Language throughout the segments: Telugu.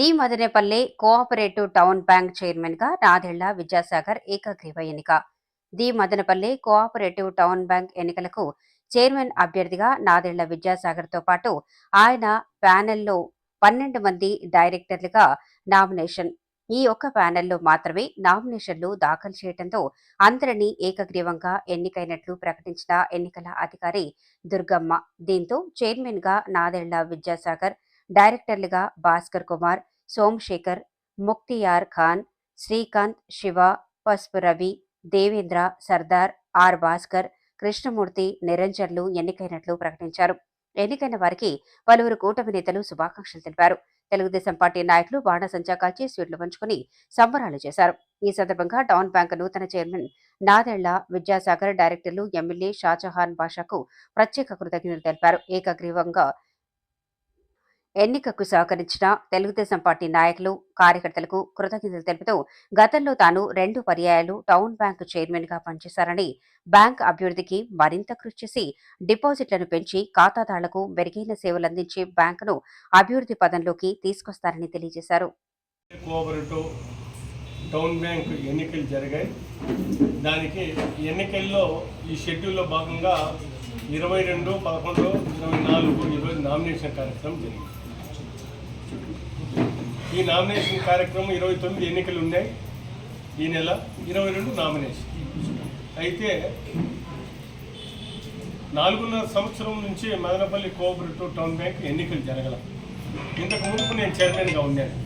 The Madanapalle cooperative town bank చైర్మన్గా నాదెళ్ళ విద్యాసాగర్ ఏకగ్రీవ ఎన్నిక. The Madanapalle cooperative town bank ఎన్నికలకు చైర్మన్ అభ్యర్థిగా నాదెళ్ళ విద్యాసాగర్తో పాటు ఆయన ప్యానెల్లో పన్నెండు మంది డైరెక్టర్లుగా నామినేషన్. ఈ ఒక్క ప్యానెల్లో మాత్రమే నామినేషన్లు దాఖలు చేయడంతో అందరినీ ఏకగ్రీవంగా ఎన్నికైనట్లు ప్రకటించిన ఎన్నికల అధికారి దుర్గమ్మ. దీంతో చైర్మన్గా నాదెళ్ళ విద్యాసాగర్ డైరెక్టర్లుగా భాస్కర్ కుమార్ సోమశేఖర్ ముక్తియార్ ఖాన్ శ్రీకాంత్ శివ పసుపు రవి దేవేంద్ర సర్దార్ ఆర్ భాస్కర్ కృష్ణమూర్తి నిరంజన్లు ఎన్నికైనట్లు ప్రకటించారు. ఎన్నికైన వారికి పలువురు కూటమి నేతలు శుభాకాంక్షలు తెలిపారు. తెలుగుదేశం పార్టీ నాయకులు బాణసంచా కాల్చి స్వీట్లు పంచుకుని సంబరాలు చేశారు. ఈ సందర్భంగా డౌన్ బ్యాంక్ నూతన చైర్మన్ నాదెళ్ళ విద్యాసాగర్ డైరెక్టర్లు ఎమ్మెల్యే షాజహాన్ బాషాకు ప్రత్యేక కృతజ్ఞతలు తెలిపారు. ఏకగ్రీవంగా ఎన్నికకు సహకరించిన తెలుగుదేశం పార్టీ నాయకులు కార్యకర్తలకు కృతజ్ఞతలు తెలుపుతూ గతంలో తాను రెండు పర్యాయాలు టౌన్ బ్యాంకు చైర్మన్గా పనిచేశారని బ్యాంక్ అభివృద్ధికి మరింత కృషి చేసి డిపాజిట్లను పెంచి ఖాతాదారులకు మెరుగైన సేవలు అందించే బ్యాంకును అభివృద్ధి పదంలోకి తీసుకొస్తారని తెలియజేశారు. టౌన్ బ్యాంక్ ఎన్నికలు జరిగాయి. దానికి ఎన్నికల్లో ఈ షెడ్యూల్లో భాగంగా ఇరవై రెండు పదకొండు ఇరవై నాలుగు ఈరోజు నామినేషన్ కార్యక్రమం జరిగింది. ఈ నామినేషన్ కార్యక్రమం ఇరవై తొమ్మిది ఎన్నికలు ఉన్నాయి ఈ నెల ఇరవై రెండు నామినేషన్. అయితే నాలుగున్నర సంవత్సరం నుంచి మదనపల్లి కోఆపరేటివ్ టౌన్ బ్యాంక్ ఎన్నికలు జరగల. ఇంతకు ముందు నేను చైర్మన్గా ఉన్నాను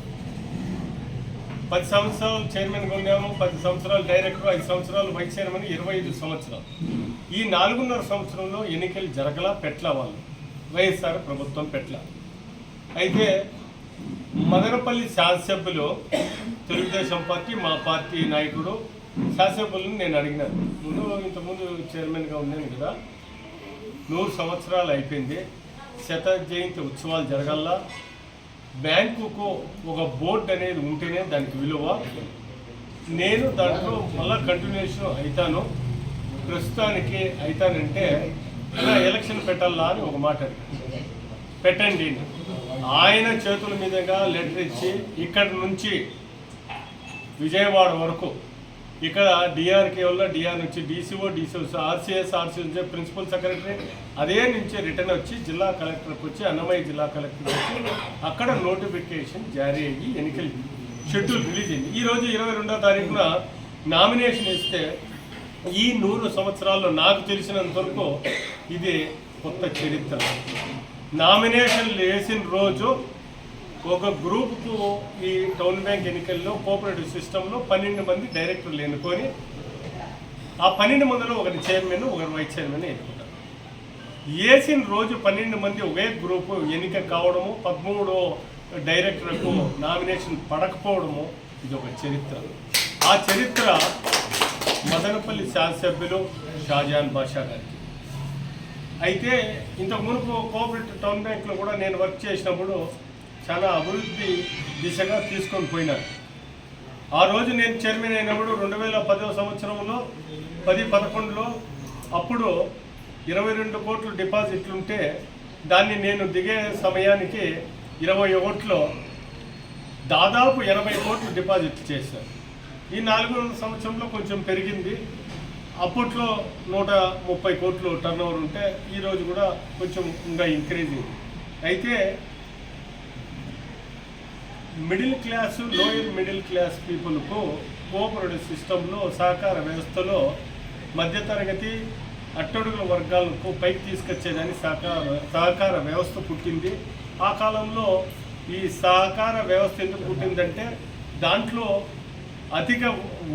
పది సంవత్సరాలు చైర్మన్గా ఉన్నాము పది సంవత్సరాలు డైరెక్టర్ ఐదు సంవత్సరాలు వైస్ చైర్మన్ ఇరవై ఐదు సంవత్సరాలు. ఈ నాలుగున్నర సంవత్సరంలో ఎన్నికలు జరగల పెట్ల వాళ్ళు వైఎస్ఆర్ ప్రభుత్వం పెట్ల అయితే మదనపల్లి శాసనసభ్యులు తెలుగుదేశం పార్టీ మా పార్టీ నాయకుడు. శాసనసభ్యులను నేను అడిగినాను ముందు ఇంతకుముందు చైర్మన్గా ఉన్నాను కదా నూరు సంవత్సరాలు అయిపోయింది. శత జయంతి ఉత్సవాలు జరగల్లా బ్యాంకుకు ఒక బోర్డు అనేది ఉంటేనే దానికి విలువ. నేను దాంట్లో మళ్ళా కంటిన్యూషన్ అవుతాను ప్రస్తుతానికి అవుతానంటే ఇలా ఎలక్షన్ పెట్టాలా అని ఒక మాట పెట్టండి ఆయన చేతుల మీదుగా లెటర్ ఇచ్చి ఇక్కడ నుంచి విజయవాడ వరకు ఇక్కడ డిఆర్కే వల్ల డిఆర్ నుంచి డీసీఓ డీసీఓ ఆర్సీఎస్ ఆర్సీఎస్ నుంచి ప్రిన్సిపల్ సెక్రటరీ అదే నుంచి రిటర్న్ వచ్చి జిల్లా కలెక్టర్కి వచ్చి అన్నమయ్య జిల్లా కలెక్టర్ వచ్చి అక్కడ నోటిఫికేషన్ జారీ అయ్యి ఎన్నికలు షెడ్యూల్ రిలీజ్ అయింది. ఈరోజు ఇరవై రెండో తారీఖున నామినేషన్ ఇస్తే ఈ నూరు సంవత్సరాల్లో నాకు తెలిసినంత వరకు ఇది కొత్త చరిత్ర. నామినేషన్లు వేసిన రోజు ఒక గ్రూప్కు ఈ టౌన్ బ్యాంక్ ఎన్నికల్లో కోఆపరేటివ్ సిస్టంలో పన్నెండు మంది డైరెక్టర్లు ఎన్నుకొని ఆ పన్నెండు మందిలో ఒకరి చైర్మన్ ఒకరి వైస్ చైర్మన్ ఎన్నుకుంటారు. వేసిన రోజు పన్నెండు మంది ఒకే గ్రూపు ఎన్నిక కావడము పదమూడో డైరెక్టర్కు నామినేషన్ పడకపోవడము ఇది ఒక చరిత్ర. ఆ చరిత్ర మదనపల్లి శాసనసభ్యులు షాజాన్ బాషా గారికి. అయితే ఇంతకు మునుపు కోఆపరేటివ్ టౌన్ బ్యాంక్లో కూడా నేను వర్క్ చేసినప్పుడు చాలా అభివృద్ధి దిశగా తీసుకొని పోయినారు. ఆ రోజు నేను చైర్మన్ అయినప్పుడు రెండు వేల పదవ సంవత్సరంలో పది పదకొండులో అప్పుడు ఇరవై రెండు కోట్లు డిపాజిట్లు ఉంటే దాన్ని నేను దిగే సమయానికి ఇరవై ఒకటిలో దాదాపు ఎనభై కోట్లు డిపాజిట్ చేశాను. ఈ నాలుగు సంవత్సరంలో కొంచెం పెరిగింది. అప్పట్లో నూట ముప్పై కోట్లు టర్న్ ఓవర్ ఉంటే ఈరోజు కూడా కొంచెం ఇంకా ఇంక్రీజ్ అయితే middle class lower middle class పీపుల్కు cooperative సిస్టంలో సహకార వ్యవస్థలో మధ్యతరగతి అట్టడుగుల వర్గాలకు పైకి తీసుకొచ్చేదాన్ని సహకార సహకార వ్యవస్థ పుట్టింది. ఆ కాలంలో ఈ సహకార వ్యవస్థ ఎందుకు పుట్టిందంటే దాంట్లో అధిక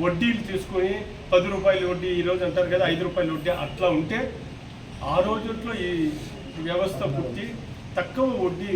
వడ్డీలు తీసుకొని పది రూపాయలు వడ్డీ ఈరోజు అంటారు కదా ఐదు రూపాయలు వడ్డీ అట్లా ఉంటే ఆ రోజుల్లో ఈ వ్యవస్థ పుట్టి తక్కువ వడ్డీ